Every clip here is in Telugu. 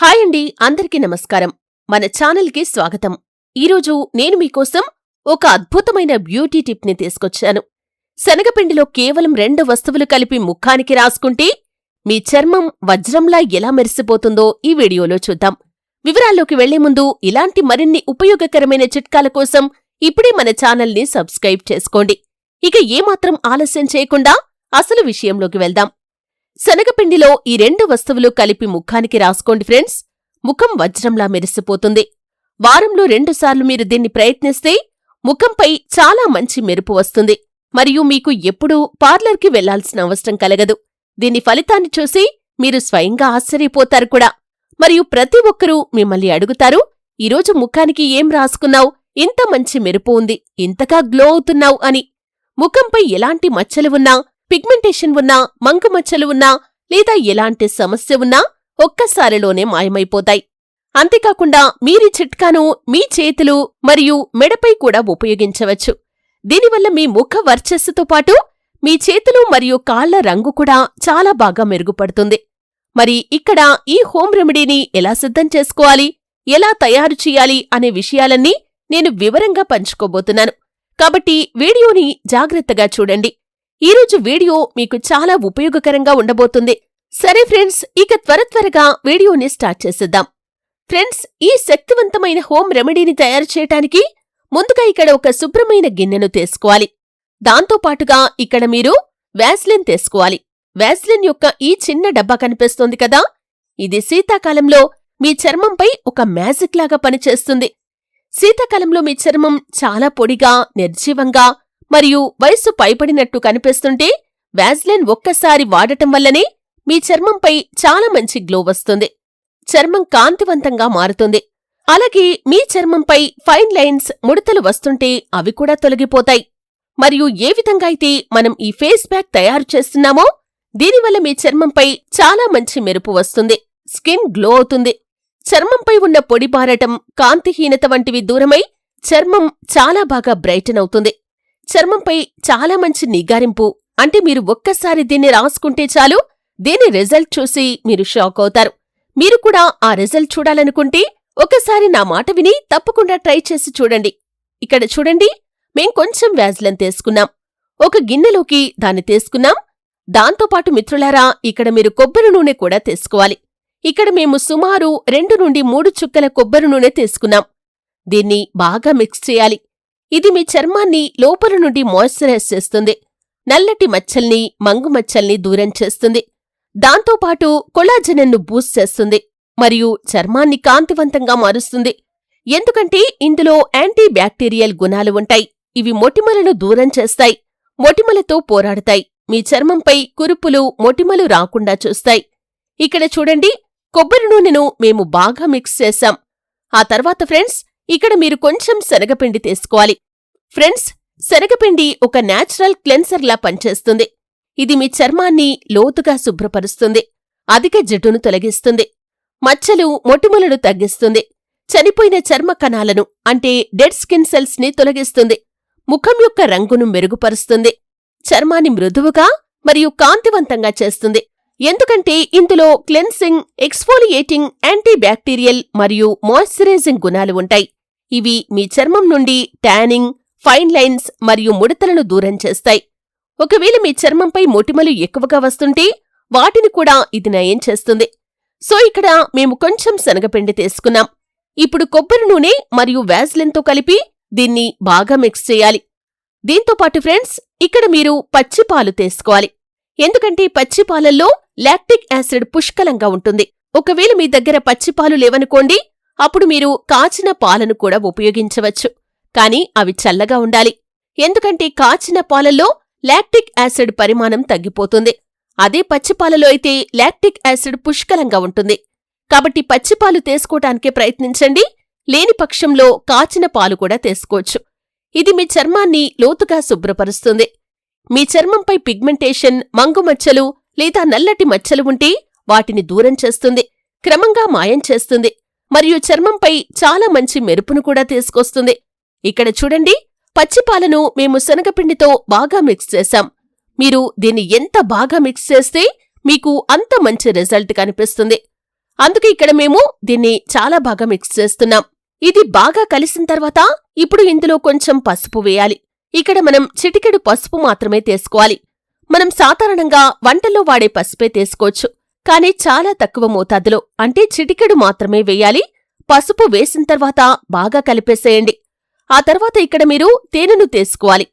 హాయ్ అండి అందరికీ నమస్కారం. మన ఛానల్కి స్వాగతం. ఈరోజు నేను మీకోసం ఒక అద్భుతమైన బ్యూటీ టిప్ని తీసుకొచ్చాను. శనగపిండిలో కేవలం రెండు వస్తువులు కలిపి ముఖానికి రాసుకుంటే మీ చర్మం వజ్రంలా ఎలా మెరిసిపోతుందో ఈ వీడియోలో చూద్దాం. వివరాల్లోకి వెళ్ళే ముందు ఇలాంటి మరిన్ని ఉపయోగకరమైన చిట్కాల కోసం ఇప్పుడే మన ఛానల్ని సబ్స్క్రైబ్ చేసుకోండి. ఇక ఏమాత్రం ఆలస్యం చేయకుండా అసలు విషయంలోకి వెళ్దాం. శనగపిండిలో ఈ రెండు వస్తువులు కలిపి ముఖానికి రాసుకోండి ఫ్రెండ్స్. ముఖం వజ్రంలా మెరిసిపోతుంది. వారంలో రెండుసార్లు మీరు దీన్ని ప్రయత్నిస్తే ముఖంపై చాలా మంచి మెరుపు వస్తుంది. మరియు మీకు ఎప్పుడూ పార్లర్కి వెళ్ళాల్సిన అవసరం కలగదు. దీని ఫలితాన్ని చూసి మీరు స్వయంగా ఆశ్చర్యపోతారు కూడా. మరియు ప్రతి ఒక్కరూ మిమ్మల్ని అడుగుతారు ఈరోజు ముఖానికి ఏం రాసుకున్నావు? ఇంత మంచి మెరుపు ఉంది. ఇంతగా గ్లో అవుతున్నావు అని. ముఖంపై ఎలాంటి మచ్చలు ఉన్నా పిగ్మెంటేషన్ ఉన్నా మంకుమచ్చలు ఉన్నా లేదా ఎలాంటి సమస్య ఉన్నా ఒక్కసారిలోనే మాయమైపోతాయి. అంతేకాకుండా మీరి చిట్కాను మీ చేతులు మరియు మెడపై కూడా ఉపయోగించవచ్చు. దీనివల్ల మీ ముఖ వర్చస్సుతో పాటు మీ చేతులు మరియు కాళ్ళ రంగు కూడా చాలా బాగా మెరుగుపడుతుంది. మరి ఇక్కడ ఈ హోమ్ రెమెడీని ఎలా సిద్ధం చేసుకోవాలి ఎలా తయారు చేయాలి అనే విషయాలన్నీ నేను వివరంగా పంచుకోబోతున్నాను. కాబట్టి వీడియోని జాగ్రత్తగా చూడండి. ఈరోజు వీడియో మీకు చాలా ఉపయోగకరంగా ఉండబోతుంది. సరే ఫ్రెండ్స్ ఇక త్వర త్వరగా వీడియోని స్టార్ట్ చేసేద్దాం. ఫ్రెండ్స్ ఈ శక్తివంతమైన హోమ్ రెమెడీని తయారు చేయటానికి ముందుగా ఇక్కడ ఒక శుభ్రమైన గిన్నెను తీసుకోవాలి. దాంతో పాటుగా ఇక్కడ మీరు వ్యాస్లిన్ తీసుకోవాలి. వ్యాస్లిన్ యొక్క ఈ చిన్న డబ్బా కనిపిస్తోంది కదా? ఇది శీతాకాలంలో మీ చర్మంపై ఒక మ్యాజిక్ లాగా పనిచేస్తుంది. శీతాకాలంలో మీ చర్మం చాలా పొడిగా నిర్జీవంగా మరియు వయస్సు పైబడినట్టు కనిపిస్తుంటే వ్యాజ్లిన్ ఒక్కసారి వాడటం వల్లనే మీ చర్మంపై చాలా మంచి గ్లో వస్తుంది. చర్మం కాంతివంతంగా మారుతుంది. అలాగే మీ చర్మంపై ఫైన్ లైన్స్ ముడతలు వస్తుంటే అవి కూడా తొలగిపోతాయి. మరియు ఏ విధంగా అయితే మనం ఈ ఫేస్ ప్యాక్ తయారు చేస్తున్నామో దీనివల్ల మీ చర్మంపై చాలా మంచి మెరుపు వస్తుంది. స్కిన్ గ్లో అవుతుంది. చర్మంపై ఉన్న పొడి బారటం కాంతిహీనత వంటివి దూరమై చర్మం చాలా బాగా బ్రైటన్ అవుతుంది. చర్మంపై చాలా మంచి నిగారింపు. అంటే మీరు ఒక్కసారి దీన్ని రాసుకుంటే చాలు దీని రిజల్ట్ చూసి మీరు షాక్ అవుతారు. మీరు కూడా ఆ రిజల్ట్ చూడాలనుకుంటే ఒకసారి నా మాట విని తప్పకుండా ట్రై చేసి చూడండి. ఇక్కడ చూడండి మేం కొంచెం వ్యాజ్లం తీసుకున్నాం. ఒక గిన్నెలోకి దాన్ని తీసుకున్నాం. దాంతోపాటు మిత్రులారా ఇక్కడ మీరు కొబ్బరి నూనె కూడా తీసుకోవాలి. ఇక్కడ మేము సుమారు రెండు నుండి మూడు చుక్కల కొబ్బరి నూనె తీసుకున్నాం. దీన్ని బాగా మిక్స్ చేయాలి. ఇది మీ చర్మాన్ని లోపల నుండి మాయిశ్చరైజ్ చేస్తుంది. నల్లటి మచ్చల్ని మంగు మచ్చల్ని దూరం చేస్తుంది. దాంతోపాటు కొలాజనన్ను బూస్ట్ చేస్తుంది మరియు చర్మాన్ని కాంతివంతంగా మారుస్తుంది. ఎందుకంటే ఇందులో యాంటీ బ్యాక్టీరియల్ గుణాలు ఉంటాయి. ఇవి మొటిమలను దూరం చేస్తాయి మొటిమలతో పోరాడతాయి. మీ చర్మంపై కురుపులు మొటిమలు రాకుండా చూస్తాయి. ఇక్కడ చూడండి కొబ్బరి నూనెను మేము బాగా మిక్స్ చేశాం. ఆ తర్వాత ఫ్రెండ్స్ ఇక్కడ మీరు కొంచెం శనగపిండి తీసుకోవాలి. ఫ్రెండ్స్ శనగపిండి ఒక న్యాచురల్ క్లెన్సర్లా పనిచేస్తుంది. ఇది మీ చర్మాన్ని లోతుగా శుభ్రపరుస్తుంది. అధిక జిడ్డును తొలగిస్తుంది. మచ్చలు మొటిమలను తగ్గిస్తుంది. చనిపోయిన చర్మ కణాలను అంటే డెడ్ స్కిన్ సెల్స్ని తొలగిస్తుంది. ముఖం యొక్క రంగును మెరుగుపరుస్తుంది. చర్మాన్ని మృదువుగా మరియు కాంతివంతంగా చేస్తుంది. ఎందుకంటే ఇందులో క్లెన్సింగ్ ఎక్స్ఫోలియేటింగ్ యాంటీ బ్యాక్టీరియల్ మరియు మాయిశ్చరైజింగ్ గుణాలు ఉంటాయి. ఇవి మీ చర్మం నుండి ట్యానింగ్ ఫైన్ లైన్స్ మరియు ముడతలను దూరం చేస్తాయి. ఒకవేళ మీ చర్మంపై మొటిమలు ఎక్కువగా వస్తుంటే వాటిని కూడా ఇది నయం చేస్తుంది. సో ఇక్కడ మేము కొంచెం శనగపిండి తీసుకున్నాం. ఇప్పుడు కొబ్బరి నూనె మరియు వ్యాజ్లిన్తో కలిపి దీన్ని బాగా మిక్స్ చేయాలి. దీంతోపాటు ఫ్రెండ్స్ ఇక్కడ మీరు పచ్చిపాలు తీసుకోవాలి. ఎందుకంటే పచ్చిపాలల్లో లాక్టిక్ యాసిడ్ పుష్కలంగా ఉంటుంది. ఒకవేళ మీ దగ్గర పచ్చిపాలు లేవనుకోండి అప్పుడు మీరు కాచిన పాలను కూడా ఉపయోగించవచ్చు. కానీ అవి చల్లగా ఉండాలి. ఎందుకంటే కాచిన పాలల్లో లాక్టిక్ యాసిడ్ పరిమాణం తగ్గిపోతుంది. అదే పచ్చిపాలలో అయితే లాక్టిక్ యాసిడ్ పుష్కలంగా ఉంటుంది. కాబట్టి పచ్చిపాలు తీసుకోటానికే ప్రయత్నించండి. లేని పక్షంలో కాచిన పాలు కూడా తీసుకోవచ్చు. ఇది మీ చర్మాన్ని లోతుగా శుభ్రపరుస్తుంది. మీ చర్మంపై పిగ్మెంటేషన్ మంగుమచ్చలు లేదా నల్లటి మచ్చలు ఉంటే వాటిని దూరం చేస్తుంది. క్రమంగా మాయం చేస్తుంది. మరియు చర్మంపై చాలా మంచి మెరుపును కూడా తీసుకొస్తుంది. ఇక్కడ చూడండి పచ్చిపాలను మేము శనగపిండితో బాగా మిక్స్ చేశాం. మీరు దీన్ని ఎంత బాగా మిక్స్ చేస్తే మీకు అంత మంచి రిజల్ట్ కనిపిస్తుంది. అందుకే ఇక్కడ మేము దీన్ని చాలా బాగా మిక్స్ చేస్తున్నాం. ఇది బాగా కలిసిన తర్వాత ఇప్పుడు ఇందులో కొంచెం పసుపు వేయాలి. ఇక్కడ మనం చిటికెడు పసుపు మాత్రమే తీసుకోవాలి. మనం సాధారణంగా వంటల్లో వాడే పసుపే తీసుకోవచ్చు. కానీ చాలా తక్కువ మోతాదులో అంటే చిటికెడు మాత్రమే వేయాలి. పసుపు వేసిన తర్వాత బాగా కలిపేసేయండి. ఆ తర్వాత ఇక్కడ మీరు తేనెను తీసుకోవాలి.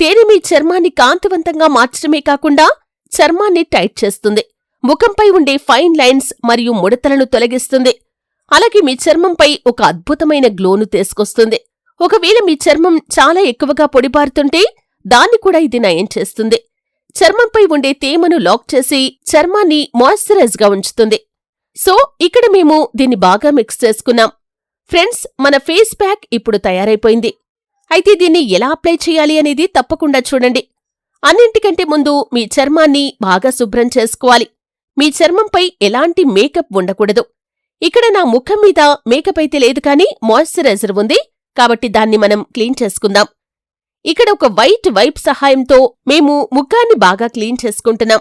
తేనె మీ చర్మాన్ని కాంతివంతంగా మార్చడమే కాకుండా చర్మాన్ని టైట్ చేస్తుంది. ముఖంపై ఉండే ఫైన్ లైన్స్ మరియు ముడతలను తొలగిస్తుంది. అలాగే మీ చర్మంపై ఒక అద్భుతమైన గ్లోను తీసుకొస్తుంది. ఒకవేళ మీ చర్మం చాలా ఎక్కువగా పొడిబారుతుంటే దాన్ని కూడా ఇది నయం చేస్తుంది. చర్మంపై ఉండే తేమను లాక్ చేసి చర్మాన్ని మాయిశ్చరైజ్గా ఉంచుతుంది. సో ఇక్కడ మేము దీన్ని బాగా మిక్స్ చేసుకున్నాం. ఫ్రెండ్స్ మన ఫేస్ ప్యాక్ ఇప్పుడు తయారైపోయింది. అయితే దీన్ని ఎలా అప్లై చేయాలి అనేది తప్పకుండా చూడండి. అన్నింటికంటే ముందు మీ చర్మాన్ని బాగా శుభ్రం చేసుకోవాలి. మీ చర్మంపై ఎలాంటి మేకప్ ఉండకూడదు. ఇక్కడ నా ముఖం మీద మేకప్ అయితే లేదు కానీ మాయిశ్చరైజర్ ఉంది కాబట్టి దాన్ని మనం క్లీన్ చేసుకుందాం. ఇక్కడ ఒక వైట్ వైప్ సహాయంతో మేము ముఖాన్ని బాగా క్లీన్ చేసుకుంటున్నాం.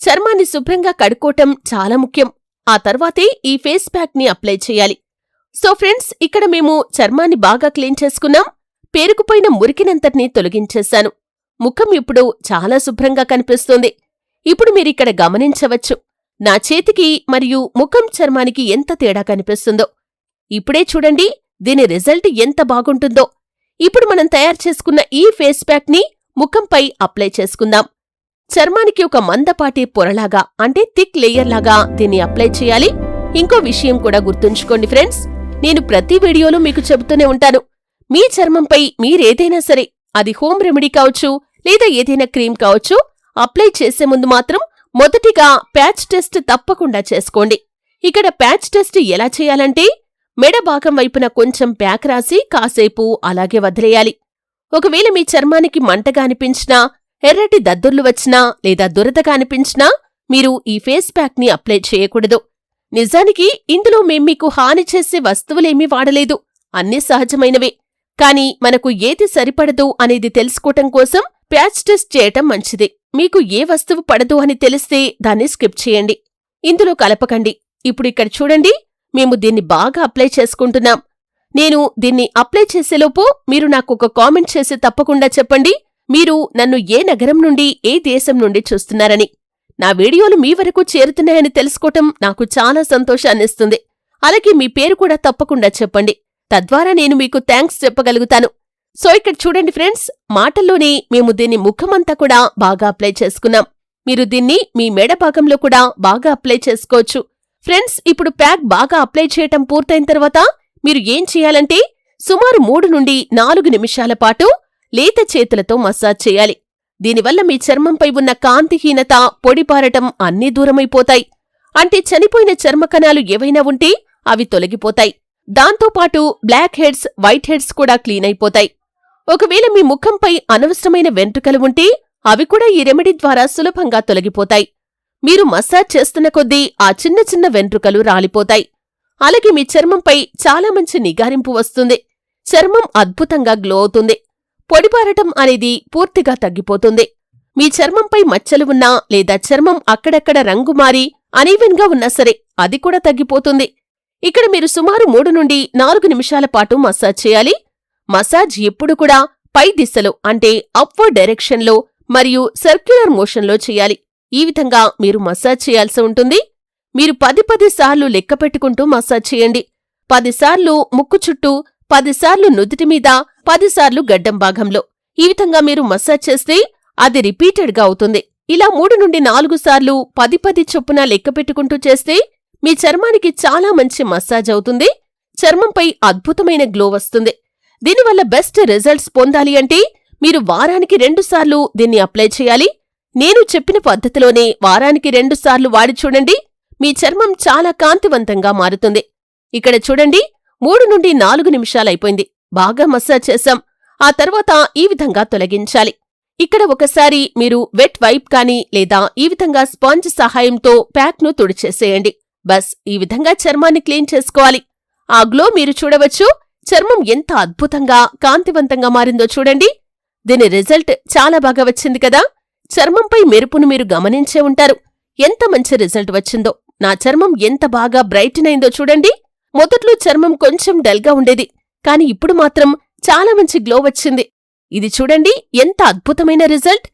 చర్మాన్ని శుభ్రంగా కడుక్కోవటం చాలా ముఖ్యం. ఆ తర్వాతే ఈ ఫేస్ ప్యాక్ని అప్లై చేయాలి. సో ఫ్రెండ్స్ ఇక్కడ మేము చర్మాన్ని బాగా క్లీన్ చేసుకున్నాం. పేరుకుపోయిన మురికినంతటినీ తొలగించేశాను. ముఖం ఇప్పుడు చాలా శుభ్రంగా కనిపిస్తుంది. ఇప్పుడు మీరిక్కడ గమనించవచ్చు. నా చేతికి మరియు ముఖం చర్మానికి ఎంత తేడా కనిపిస్తుందో. ఇప్పుడే చూడండి దీని రిజల్ట్ ఎంత బాగుంటుందో. ఇప్పుడు మనం తయారు చేసుకున్న ఈ ఫేస్ ప్యాక్ని ముఖంపై అప్లై చేసుకుందాం. చర్మానికి ఒక మందపాటి పొరలాగా అంటే థిక్ లేయర్ లాగా దీన్ని అప్లై చేయాలి. ఇంకో విషయం కూడా గుర్తుంచుకోండి ఫ్రెండ్స్ నేను ప్రతి వీడియోలో మీకు చెబుతూనే ఉంటాను. మీ చర్మంపై మీరేదైనా సరే అది హోమ్ రెమెడీ కావచ్చు లేదా ఏదైనా క్రీమ్ కావచ్చు అప్లై చేసే ముందు మాత్రం మొదటిగా ప్యాచ్ టెస్ట్ తప్పకుండా చేసుకోండి. ఇక్కడ ప్యాచ్ టెస్ట్ ఎలా చేయాలంటే మెడ భాగం వైపున కొంచెం ప్యాక్ రాసి కాసేపు అలాగే వదిలేయాలి. ఒకవేళ మీ చర్మానికి మంటగా అనిపించినా ఎర్రటి దద్దుర్లు వచ్చినా లేదా దురదగా అనిపించినా మీరు ఈ ఫేస్ ప్యాక్ని అప్లై చేయకూడదు. నిజానికి ఇందులో మేం మీకు హాని చేసే వస్తువులేమీ వాడలేదు. అన్నీ సహజమైనవే. కానీ మనకు ఏది సరిపడదు అనేది తెలుసుకోవటం కోసం ప్యాచ్ టెస్ట్ చేయటం మంచిది. మీకు ఏ వస్తువు పడదు అని తెలిస్తే దాన్ని స్కిప్ చేయండి. ఇందులో కలపకండి. ఇప్పుడు ఇక్కడ చూడండి. మేము దీన్ని బాగా అప్లై చేసుకుంటున్నాం. నేను దీన్ని అప్లై చేసేలోపు మీరు నాకు ఒక కామెంట్ చేసి తప్పకుండా చెప్పండి. మీరు నన్ను ఏ నగరం నుండి ఏ దేశం నుండి చూస్తున్నారని. నా వీడియోలు మీ వరకు చేరుతున్నాయని తెలుసుకోవటం నాకు చాలా సంతోషాన్నిస్తుంది అలాగే మీ పేరు కూడా తప్పకుండా చెప్పండి. తద్వారా నేను మీకు థ్యాంక్స్ చెప్పగలుగుతాను. సో ఇక్కడ చూడండి ఫ్రెండ్స్ మాటల్లోనే మేము దీన్ని ముఖమంతా కూడా బాగా అప్లై చేసుకున్నాం. మీరు దీన్ని మీ మెడ భాగంలో కూడా బాగా అప్లై చేసుకోవచ్చు. ఫ్రెండ్స్ ఇప్పుడు ప్యాక్ బాగా అప్లై చేయటం పూర్తయిన తర్వాత మీరు ఏం చేయాలంటే సుమారు మూడు నుండి నాలుగు నిమిషాల పాటు లేత చేతులతో మసాజ్ చేయాలి. దీనివల్ల మీ చర్మంపై ఉన్న కాంతిహీనత పొడిపారటం అన్నీ దూరమైపోతాయి. అంటే చనిపోయిన చర్మకణాలు ఏవైనా ఉంటే అవి తొలగిపోతాయి. దాంతోపాటు బ్లాక్ హెడ్స్ వైట్ హెడ్స్ కూడా క్లీన్ అయిపోతాయి. ఒకవేళ మీ ముఖంపై అనవసరమైన వెంట్రుకలు ఉంటే అవి కూడా ఈ రెమెడీ ద్వారా సులభంగా తొలగిపోతాయి. మీరు మసాజ్ చేస్తున్న కొద్దీ ఆ చిన్న చిన్న వెంట్రుకలు రాలిపోతాయి. అలాగే మీ చర్మంపై చాలా మంచి నిగారింపు వస్తుంది. చర్మం అద్భుతంగా గ్లో అవుతుంది. పొడిపారటం అనేది పూర్తిగా తగ్గిపోతుంది. మీ చర్మంపై మచ్చలు ఉన్నా లేదా చర్మం అక్కడక్కడ రంగు మారి అనీవెన్గా ఉన్నా సరే అది కూడా తగ్గిపోతుంది. ఇక్కడ మీరు సుమారు మూడు నుండి నాలుగు నిమిషాల పాటు మసాజ్ చేయాలి. మసాజ్ ఎప్పుడు కూడా పై దిశలో అంటే అప్వర్డ్ డైరెక్షన్లో మరియు సర్క్యులర్ మోషన్లో చేయాలి. ఈ విధంగా మీరు మసాజ్ చేయాల్సి ఉంటుంది. మీరు పది పది సార్లు లెక్క పెట్టుకుంటూ మసాజ్ చేయండి. పదిసార్లు ముక్కు చుట్టూ పదిసార్లు నుదుటి మీద పదిసార్లు గడ్డం భాగంలో. ఈ విధంగా మీరు మసాజ్ చేస్తే అది రిపీటెడ్గా అవుతుంది. ఇలా మూడు నుండి నాలుగు సార్లు పది పది చొప్పున లెక్కపెట్టుకుంటూ చేస్తే మీ చర్మానికి చాలా మంచి మసాజ్ అవుతుంది. చర్మంపై అద్భుతమైన గ్లో వస్తుంది. దీనివల్ల బెస్ట్ రిజల్ట్స్ పొందాలి అంటే మీరు వారానికి రెండుసార్లు దీన్ని అప్లై చేయాలి. నేను చెప్పిన పద్ధతిలోనే వారానికి రెండుసార్లు వాడి చూడండి. మీ చర్మం చాలా కాంతివంతంగా మారుతుంది. ఇక్కడ చూడండి మూడు నుండి నాలుగు నిమిషాలైపోయింది. బాగా మసాజ్ చేశాం. ఆ తర్వాత ఈ విధంగా తొలగించాలి. ఇక్కడ ఒకసారి మీరు వెట్ వైప్ కానీ లేదా ఈ విధంగా స్పాంజ్ సహాయంతో ప్యాక్ను తుడిచేసేయండి. బస్ ఈ విధంగా చర్మాన్ని క్లీన్ చేసుకోవాలి. ఆ గ్లో మీరు చూడవచ్చు. చర్మం ఎంత అద్భుతంగా కాంతివంతంగా మారిందో చూడండి. దీని రిజల్ట్ చాలా బాగా వచ్చింది కదా. చర్మంపై మెరుపును మీరు గమనించే ఉంటారు. ఎంత మంచి రిజల్ట్ వచ్చిందో. నా చర్మం ఎంత బాగా బ్రైటన్ అయిందో చూడండి. మొదట్లో చర్మం కొంచెం డల్గా ఉండేది. కాని ఇప్పుడు మాత్రం చాలా మంచి గ్లో వచ్చింది. ఇది చూడండి ఎంత అద్భుతమైన రిజల్ట్.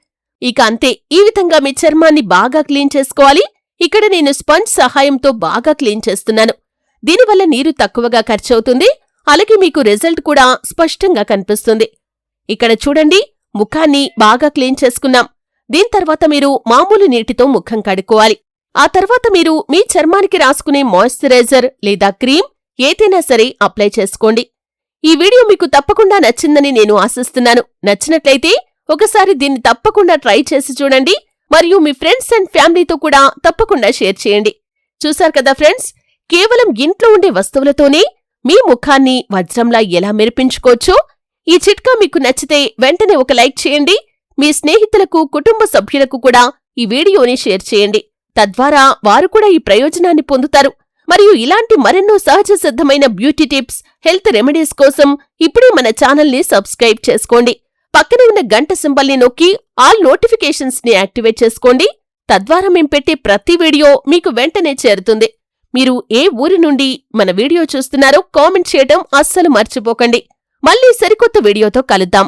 ఇక అంతే ఈ విధంగా మీ చర్మాన్ని బాగా క్లీన్ చేసుకోవాలి. ఇక్కడ నేను స్పంజ్ సహాయంతో బాగా క్లీన్ చేస్తున్నాను. దీనివల్ల నీరు తక్కువగా ఖర్చవుతుంది. అలాగే మీకు రిజల్ట్ కూడా స్పష్టంగా కనిపిస్తుంది. ఇక్కడ చూడండి ముఖాన్ని బాగా క్లీన్ చేసుకున్నాం. దీని తర్వాత మీరు మామూలు నీటితో ముఖం కడుక్కోవాలి. ఆ తర్వాత మీరు మీ చర్మానికి రాసుకునే మాయిశ్చరైజర్ లేదా క్రీమ్ ఏదైనా సరే అప్లై చేసుకోండి. ఈ వీడియో మీకు తప్పకుండా నచ్చిందని నేను ఆశిస్తున్నాను. నచ్చినట్లయితే ఒకసారి దీన్ని తప్పకుండా ట్రై చేసి చూడండి మరియు మీ ఫ్రెండ్స్ అండ్ ఫ్యామిలీతో కూడా తప్పకుండా షేర్ చేయండి. చూశారు కదా ఫ్రెండ్స్ కేవలం ఇంట్లో ఉండే వస్తువులతోనే మీ ముఖాన్ని వజ్రంలా ఎలా మెరిపించుకోవచ్చో ఈ చిట్కా మీకు నచ్చితే వెంటనే ఒక లైక్ చేయండి. మీ స్నేహితులకు కుటుంబ సభ్యులకు కూడా ఈ వీడియోని షేర్ చేయండి. తద్వారా వారు కూడా ఈ ప్రయోజనాన్ని పొందుతారు. మరియు ఇలాంటి మరెన్నో సహజ సిద్ధమైన బ్యూటీ టిప్స్ హెల్త్ రెమెడీస్ కోసం ఇప్పుడే మన ఛానల్ని సబ్స్క్రైబ్ చేసుకోండి. పక్కన ఉన్న గంట సింబల్ని నొక్కి ఆల్ నోటిఫికేషన్స్ని యాక్టివేట్ చేసుకోండి. తద్వారా మేం పెట్టే ప్రతి వీడియో మీకు వెంటనే చేరుతుంది. మీరు ఏ ఊరి నుండి మన వీడియో చూస్తున్నారో కామెంట్ చేయటం అస్సలు మర్చిపోకండి. మళ్ళీ సరికొత్త వీడియోతో కలుద్దాం.